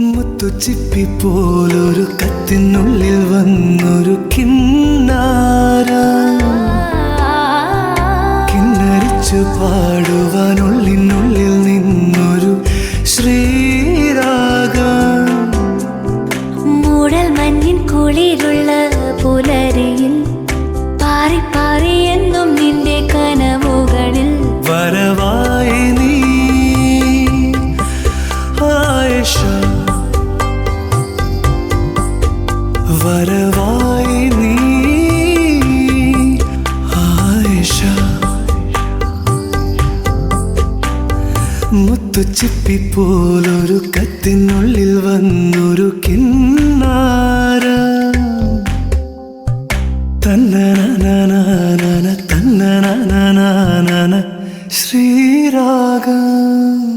മുത്തുച്ചിപ്പി പോലൊരു കത്തിനുള്ളിൽ വന്നൊരു കിന്നാര. കിന്നരിച്ചു പാടുവാനുള്ളിനുള്ളിൽ നിന്നൊരു ശ്രീരാഗം. മൂടൽ മഞ്ഞിൻ കുളിരുള്ള പുലരിയിൽ പാറി പാറി എന്നും നിന്റെ കനവുകളിൽ. വരവായി നീ ആയിഷ. വരവായി നീ. ആയിഷ. മുത്തുച്ചിപ്പി പോലൊരു കത്തിനുള്ളിൽ വന്നൊരു കിന്നാര. തന്നന തന്നന ശ്രീരാഗം.